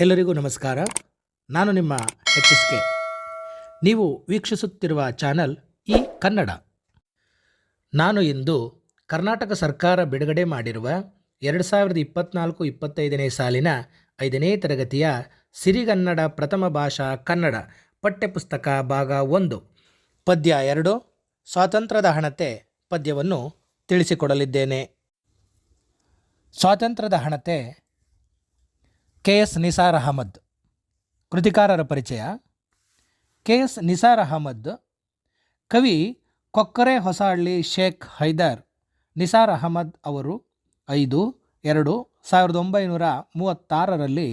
ಎಲ್ಲರಿಗೂ ನಮಸ್ಕಾರ. ನಾನು ನಿಮ್ಮ ಎಚ್ ಎಸ್ ಕೆ. ನೀವು ವೀಕ್ಷಿಸುತ್ತಿರುವ ಚಾನಲ್ ಈ ಕನ್ನಡ. ನಾನು ಇಂದು ಕರ್ನಾಟಕ ಸರ್ಕಾರ ಬಿಡುಗಡೆ ಮಾಡಿರುವ ಎರಡು ಸಾವಿರದ ಇಪ್ಪತ್ನಾಲ್ಕು ಇಪ್ಪತ್ತೈದನೇ ಸಾಲಿನ ಐದನೇ ತರಗತಿಯ ಸಿರಿಗನ್ನಡ ಪ್ರಥಮ ಭಾಷಾ ಕನ್ನಡ ಪಠ್ಯಪುಸ್ತಕ ಭಾಗ ಒಂದು. ಪದ್ಯ ಎರಡು, ಸ್ವಾತಂತ್ರ್ಯದ ಹಣತೆ ಪದ್ಯವನ್ನು ತಿಳಿಸಿಕೊಡಲಿದ್ದೇನೆ. ಸ್ವಾತಂತ್ರ್ಯದ ಹಣತೆ ಕೆ ಎಸ್ ನಿಸಾರ್ ಅಹಮದ್. ಕೃತಿಕಾರರ ಪರಿಚಯ. ಕೆ ಎಸ್ ನಿಸಾರ್ ಅಹಮದ್, ಕವಿ ಕೊಕ್ಕರೆ ಹೊಸಹಳ್ಳಿ ಶೇಖ್ ಹೈದರ್, ನಿಸಾರ್ ಅಹಮದ್ ಅವರು ಐದು, ಎರಡು, ಸಾವಿರದ ಒಂಬೈನೂರ ಮೂವತ್ತಾರರಲ್ಲಿ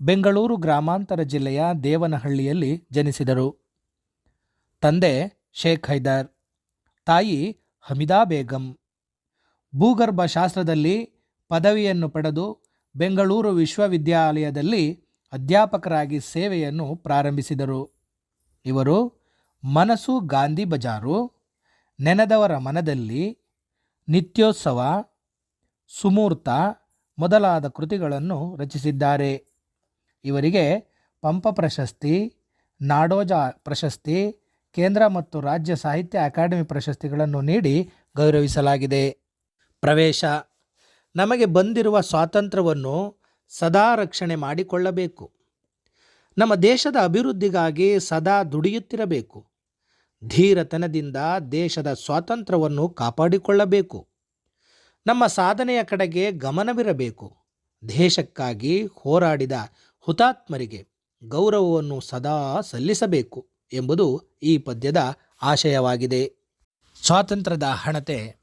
ಬೆಂಗಳೂರು ಗ್ರಾಮಾಂತರ ಜಿಲ್ಲೆಯ ದೇವನಹಳ್ಳಿಯಲ್ಲಿ ಜನಿಸಿದರು. ತಂದೆ ಶೇಖ್ ಹೈದರ್, ತಾಯಿ ಹಮಿದಾ ಬೇಗಂ. ಭೂಗರ್ಭ ಶಾಸ್ತ್ರದಲ್ಲಿ ಪದವಿಯನ್ನು ಪಡೆದು ಬೆಂಗಳೂರು ವಿಶ್ವವಿದ್ಯಾಲಯದಲ್ಲಿ ಅಧ್ಯಾಪಕರಾಗಿ ಸೇವೆಯನ್ನು ಪ್ರಾರಂಭಿಸಿದರು. ಇವರು ಮನಸ್ಸು ಗಾಂಧಿ ಬಜಾರು, ನೆನೆದವರ ಮನದಲ್ಲಿ ನಿತ್ಯೋತ್ಸವ, ಸುಮೂರ್ತ ಮೊದಲಾದ ಕೃತಿಗಳನ್ನು ರಚಿಸಿದ್ದಾರೆ. ಇವರಿಗೆ ಪಂಪ ಪ್ರಶಸ್ತಿ, ನಾಡೋಜ ಪ್ರಶಸ್ತಿ, ಕೇಂದ್ರ ಮತ್ತು ರಾಜ್ಯ ಸಾಹಿತ್ಯ ಅಕಾಡೆಮಿ ಪ್ರಶಸ್ತಿಗಳನ್ನು ನೀಡಿ ಗೌರವಿಸಲಾಗಿದೆ. ಪ್ರವೇಶ ನಮಗೆ ಬಂದಿರುವ ಸ್ವಾತಂತ್ರ್ಯವನ್ನು ಸದಾ ರಕ್ಷಣೆ ಮಾಡಿಕೊಳ್ಳಬೇಕು. ನಮ್ಮ ದೇಶದ ಅಭಿವೃದ್ಧಿಗಾಗಿ ಸದಾ ದುಡಿಯುತ್ತಿರಬೇಕು. ಧೀರತನದಿಂದ ದೇಶದ ಸ್ವಾತಂತ್ರ್ಯವನ್ನು ಕಾಪಾಡಿಕೊಳ್ಳಬೇಕು. ನಮ್ಮ ಸಾಧನೆಯ ಕಡೆಗೆ ಗಮನವಿರಬೇಕು. ದೇಶಕ್ಕಾಗಿ ಹೋರಾಡಿದ ಹುತಾತ್ಮರಿಗೆ ಗೌರವವನ್ನು ಸದಾ ಸಲ್ಲಿಸಬೇಕು ಎಂಬುದು ಈ ಪದ್ಯದ ಆಶಯವಾಗಿದೆ. ಸ್ವಾತಂತ್ರ್ಯದ ಹಣತೆ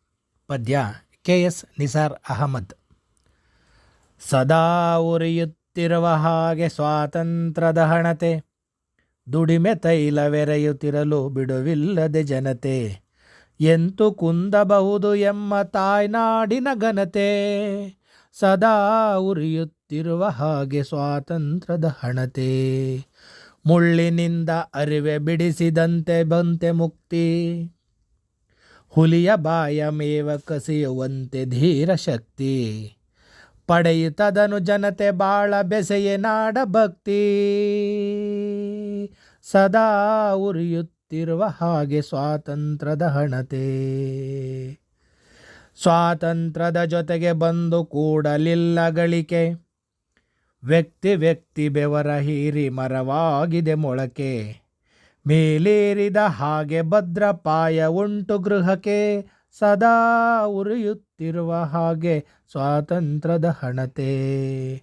ಪದ್ಯ. K S Nisar Ahmad. ಸದಾ ಉರಿಯುತ್ತಿರುವ ಹಾಗೆ ಸ್ವಾತಂತ್ರ್ಯದ ಹಣತೆ, ದುಡಿಮೆ ತೈಲವೆರೆಯುತ್ತಿರಲು ಬಿಡುವಿಲ್ಲದೆ ಜನತೆ, ಎಂತು ಕುಂದಬಹುದು ಎಂಬ ತಾಯ್ನಾಡಿನ ಘನತೆ? ಸದಾ ಉರಿಯುತ್ತಿರುವ ಹಾಗೆ ಸ್ವಾತಂತ್ರ್ಯದ ಹಣತೆ, ಮುಳ್ಳಿನಿಂದ ಅರಿವೆ ಬಿಡಿಸಿದಂತೆ ಬಂತೆ ಮುಕ್ತಿ. ಹುಲಿಯ ಬಾಯ ಮೇವ ಕಸಿಯುವಂತೆ ಧೀರ ಶಕ್ತಿ. ಪಡೆಯುತ್ತದನು ಜನತೆ ಬಾಳ ಬೆಸೆಯೆ ನಾಡ ಭಕ್ತಿ. ಸದಾ ಉರಿಯುತ್ತಿರುವ ಹಾಗೆ ಸ್ವಾತಂತ್ರ್ಯದ ಹಣತೆ. ಸ್ವಾತಂತ್ರ್ಯದ ಜೊತೆಗೆ ಬಂದು ಕೂಡಲಿಲ್ಲ ಗಳಿಕೆ. ವ್ಯಕ್ತಿ ವ್ಯಕ್ತಿ ಬೆವರ ಹೀರಿ ಮರವಾಗಿದೆ ಮೊಳಕೆ. ಮೇಲೇರಿದ ಹಾಗೆ ಭದ್ರಪಾಯ ಉಂಟು ಗೃಹಕ್ಕೆ ಸದಾ ಉರಿಯುತ್ತಿರುವ ಹಾಗೆ ಸ್ವಾತಂತ್ರ್ಯದ ಹಣತೆ.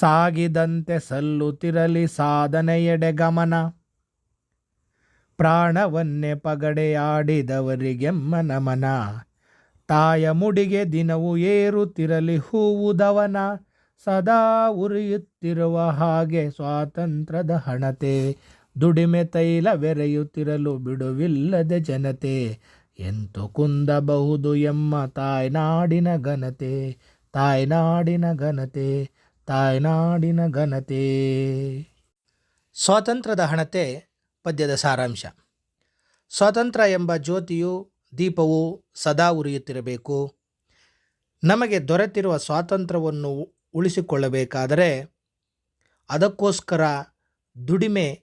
ಸಾಗಿದಂತೆ ಸಲ್ಲುತ್ತಿರಲಿ ಸಾಧನೆಯೆಡೆ ಗಮನ. ಪ್ರಾಣವನ್ನೇ ಪಗಡೆಯಾಡಿದವರಿಗೆಮ್ಮ ನಮನ. ತಾಯ ಮುಡಿಗೆ ದಿನವು ಏರುತ್ತಿರಲಿ ಹೂವುದವನ ಸದಾ ಉರಿಯುತ್ತಿರುವ ಹಾಗೆ ಸ್ವಾತಂತ್ರ್ಯದ ಹಣತೆ. ದುಡಿಮೆ ತೈಲ ಬೆರೆಯುತ್ತಿರಲು ಬಿಡುವಿಲ್ಲದೆ ಜನತೆ, ಎಂತು ಕುಂದಬಹುದು ಎಮ್ಮ ತಾಯ್ನಾಡಿನ ಘನತೆ ತಾಯ್ನಾಡಿನ ಘನತೆ ತಾಯ್ನಾಡಿನ ಘನತೆ. ಸ್ವಾತಂತ್ರ್ಯದ ಹಣತೆ ಪದ್ಯದ ಸಾರಾಂಶ. ಸ್ವಾತಂತ್ರ್ಯ ಎಂಬ ಜ್ಯೋತಿಯು, ದೀಪವು ಸದಾ ಉರಿಯುತ್ತಿರಬೇಕು. ನಮಗೆ ದೊರೆತಿರುವ ಸ್ವಾತಂತ್ರ್ಯವನ್ನು ಉಳಿಸಿಕೊಳ್ಳಬೇಕಾದರೆ ಅದಕ್ಕೋಸ್ಕರ ದುಡಿಮೆ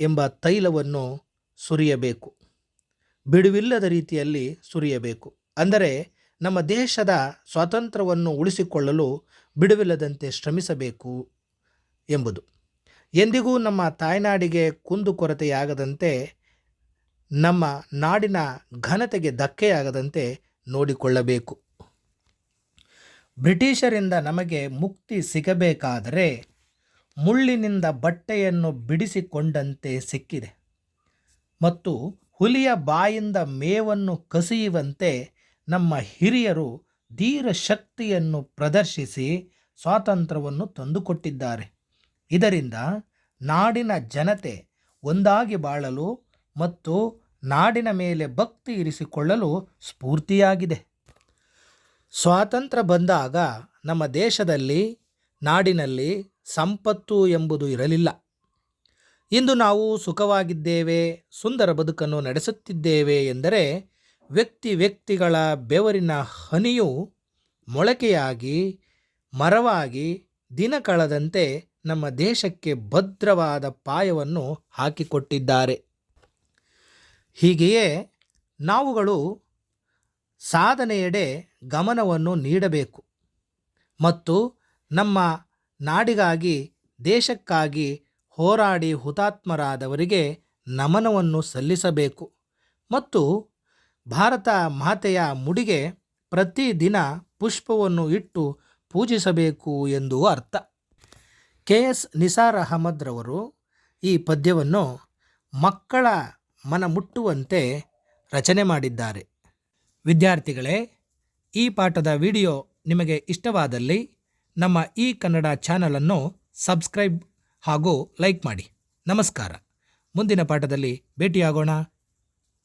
ಎಂಬ ತೈಲವನ್ನು ಸುರಿಯಬೇಕು. ಬಿಡುವಿಲ್ಲದ ರೀತಿಯಲ್ಲಿ ಸುರಿಯಬೇಕು. ಅಂದರೆ ನಮ್ಮ ದೇಶದ ಸ್ವಾತಂತ್ರ್ಯವನ್ನು ಉಳಿಸಿಕೊಳ್ಳಲು ಬಿಡುವಿಲ್ಲದಂತೆ ಶ್ರಮಿಸಬೇಕು ಎಂಬುದು. ಎಂದಿಗೂ ನಮ್ಮ ತಾಯ್ನಾಡಿಗೆ ಕುಂದುಕೊರತೆಯಾಗದಂತೆ ನಮ್ಮ ನಾಡಿನ ಘನತೆಗೆ ಧಕ್ಕೆಯಾಗದಂತೆ ನೋಡಿಕೊಳ್ಳಬೇಕು. ಬ್ರಿಟಿಷರಿಂದ ನಮಗೆ ಮುಕ್ತಿ ಸಿಗಬೇಕಾದರೆ ಮುಳ್ಳಿನಿಂದ ಬಟ್ಟೆಯನ್ನು ಬಿಡಿಸಿಕೊಂಡಂತೆ ಸಿಕ್ಕಿದೆ. ಮತ್ತು ಹುಲಿಯ ಬಾಯಿಂದ ಮೇವನ್ನು ಕಸಿಯುವಂತೆ ನಮ್ಮ ಹಿರಿಯರು ಧೀರ ಶಕ್ತಿಯನ್ನು ಪ್ರದರ್ಶಿಸಿ ಸ್ವಾತಂತ್ರ್ಯವನ್ನು ತಂದುಕೊಟ್ಟಿದ್ದಾರೆ. ಇದರಿಂದ ನಾಡಿನ ಜನತೆ ಒಂದಾಗಿ ಬಾಳಲು ಮತ್ತು ನಾಡಿನ ಮೇಲೆ ಭಕ್ತಿ ಇರಿಸಿಕೊಳ್ಳಲು ಸ್ಫೂರ್ತಿಯಾಗಿದೆ. ಸ್ವಾತಂತ್ರ್ಯ ಬಂದಾಗ ನಮ್ಮ ದೇಶದಲ್ಲಿ, ನಾಡಿನಲ್ಲಿ ಸಂಪತ್ತು ಎಂಬುದು ಇರಲಿಲ್ಲ. ಇಂದು ನಾವು ಸುಖವಾಗಿದ್ದೇವೆ, ಸುಂದರ ಬದುಕನ್ನು ನಡೆಸುತ್ತಿದ್ದೇವೆ ಎಂದರೆ ವ್ಯಕ್ತಿ ವ್ಯಕ್ತಿಗಳ ಬೆವರಿನ ಹನಿಯು ಮೊಳಕೆಯಾಗಿ, ಮರವಾಗಿ ದಿನ ಕಳೆದಂತೆ ನಮ್ಮ ದೇಶಕ್ಕೆ ಭದ್ರವಾದ ಪಾಯವನ್ನು ಹಾಕಿಕೊಟ್ಟಿದ್ದಾರೆ. ಹೀಗೆಯೇ ನಾವುಗಳು ಸಾಧನೆಯೆಡೆ ಗಮನವನ್ನು ನೀಡಬೇಕು ಮತ್ತು ನಮ್ಮ ನಾಡಿಗಾಗಿ, ದೇಶಕ್ಕಾಗಿ ಹೋರಾಡಿ ಹುತಾತ್ಮರಾದವರಿಗೆ ನಮನವನ್ನು ಸಲ್ಲಿಸಬೇಕು. ಮತ್ತು ಭಾರತ ಮಾತೆಯ ಮುಡಿಗೆ ಪ್ರತಿದಿನ ಪುಷ್ಪವನ್ನು ಇಟ್ಟು ಪೂಜಿಸಬೇಕು ಎಂದು ಅರ್ಥ. ಕೆ. ಎಸ್. ನಿಸಾರ್ ಅಹಮದ್ರವರು ಈ ಪದ್ಯವನ್ನು ಮಕ್ಕಳ ಮನ ಮುಟ್ಟುವಂತೆ ರಚನೆ ಮಾಡಿದ್ದಾರೆ. ವಿದ್ಯಾರ್ಥಿಗಳೇ, ಈ ಪಾಠದ ವಿಡಿಯೋ ನಿಮಗೆ ಇಷ್ಟವಾದಲ್ಲಿ ನಮ್ಮ ಈ ಕನ್ನಡ ಚಾನಲನ್ನು ಸಬ್ಸ್ಕ್ರೈಬ್ ಹಾಗೂ ಲೈಕ್ ಮಾಡಿ. ನಮಸ್ಕಾರ. ಮುಂದಿನ ಪಾಠದಲ್ಲಿ ಭೇಟಿಯಾಗೋಣ.